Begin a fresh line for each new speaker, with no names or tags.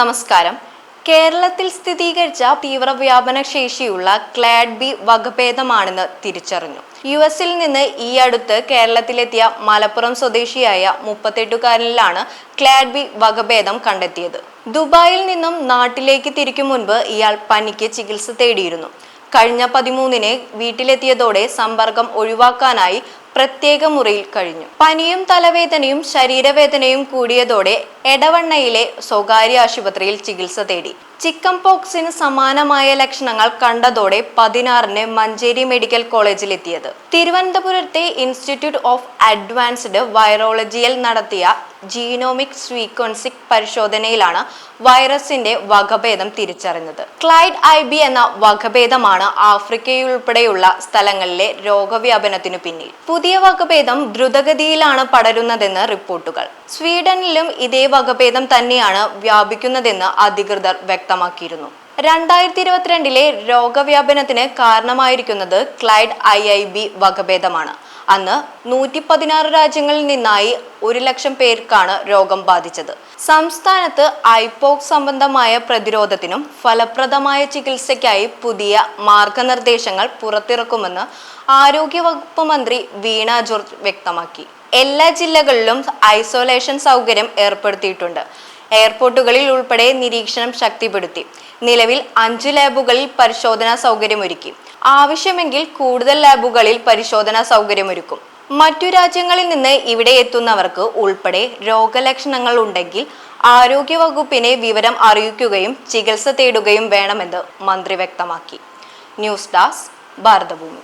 നമസ്കാരം. കേരളത്തിൽ സ്ഥിരീകരിച്ച തീവ്രവ്യാപന ശേഷിയുള്ള ക്ലാഡ് ബി വകഭേദമാണെന്ന് തിരിച്ചറിഞ്ഞു. യു എസിൽ നിന്ന് ഈ അടുത്ത് കേരളത്തിലെത്തിയ മലപ്പുറം സ്വദേശിയായ മുപ്പത്തെട്ടുകാരനിലാണ് ക്ലാഡ് ബി വകഭേദം കണ്ടെത്തിയത്. ദുബായിൽ നിന്നും നാട്ടിലേക്ക് തിരിക്കും മുൻപ് ഇയാൾ പനിക്ക് ചികിത്സ തേടിയിരുന്നു. കഴിഞ്ഞ പതിമൂന്നിന് വീട്ടിലെത്തിയതോടെ സമ്പർക്കം ഒഴിവാക്കാനായി പ്രത്യേക മുറിയിൽ കഴിഞ്ഞു. പനിയും തലവേദനയും ശരീരവേദനയും കൂടിയതോടെ എടവണ്ണയിലെ സ്വകാര്യ ആശുപത്രിയിൽ ചികിത്സ തേടി. ചിക്കൻ പോക്സിന് സമാനമായ ലക്ഷണങ്ങൾ കണ്ടതോടെ പതിനാറിന് മഞ്ചേരി മെഡിക്കൽ കോളേജിൽ എത്തിയത് തിരുവനന്തപുരത്തെ ഇൻസ്റ്റിറ്റ്യൂട്ട് ഓഫ് അഡ്വാൻസ്ഡ് വൈറോളജിയിൽ നടത്തിയ ജീനോമിക് സ്വീക്വൻസിക് പരിശോധനയിലാണ് വൈറസിന്റെ വകഭേദം തിരിച്ചറിഞ്ഞത്. ക്ലൈഡ് ഐ ബി എന്ന വകഭേദമാണ് ആഫ്രിക്കയുൾപ്പെടെയുള്ള സ്ഥലങ്ങളിലെ രോഗവ്യാപനത്തിനു പിന്നിൽ. പുതിയ വകഭേദം ദ്രുതഗതിയിലാണ് പടരുന്നതെന്ന് റിപ്പോർട്ടുകൾ. സ്വീഡനിലും ഇതേ വകഭേദം തന്നെയാണ് വ്യാപിക്കുന്നതെന്ന് അധികൃതർ വ്യക്തമാക്കിയിരുന്നു. രണ്ടായിരത്തി ഇരുപത്തിരണ്ടിലെ രോഗവ്യാപനത്തിന് കാരണമായിരിക്കുന്നത് ക്ലൈഡ് ഐ ഐ ബി വകഭേദമാണ്. അന്ന് നൂറ്റി പതിനാറ് രാജ്യങ്ങളിൽ നിന്നായി ഒരു ലക്ഷം പേർക്കാണ് രോഗം ബാധിച്ചത്. സംസ്ഥാനത്ത് ഐപോക് സംബന്ധമായ പ്രതിരോധത്തിനും ഫലപ്രദമായ ചികിത്സയ്ക്കായി പുതിയ മാർഗനിർദ്ദേശങ്ങൾ പുറത്തിറക്കുമെന്ന് ആരോഗ്യവകുപ്പ് മന്ത്രി വീണ ജോർജ് വ്യക്തമാക്കി. എല്ലാ ജില്ലകളിലും ഐസൊലേഷൻ സൗകര്യം ഏർപ്പെടുത്തിയിട്ടുണ്ട്. എയർപോർട്ടുകളിൽ ഉൾപ്പെടെ നിരീക്ഷണം ശക്തിപ്പെടുത്തി. നിലവിൽ അഞ്ച് ലാബുകളിൽ പരിശോധനാ സൗകര്യമൊരുക്കി. ആവശ്യമെങ്കിൽ കൂടുതൽ ലാബുകളിൽ പരിശോധനാ സൗകര്യമൊരുക്കും. മറ്റു രാജ്യങ്ങളിൽ നിന്ന് ഇവിടെ എത്തുന്നവർക്ക് ഉൾപ്പെടെ രോഗലക്ഷണങ്ങൾ ഉണ്ടെങ്കിൽ ആരോഗ്യവകുപ്പിനെ വിവരം അറിയിക്കുകയും ചികിത്സ തേടുകയും വേണമെന്ന് മന്ത്രി വ്യക്തമാക്കി. News desk Bharathabhoomi.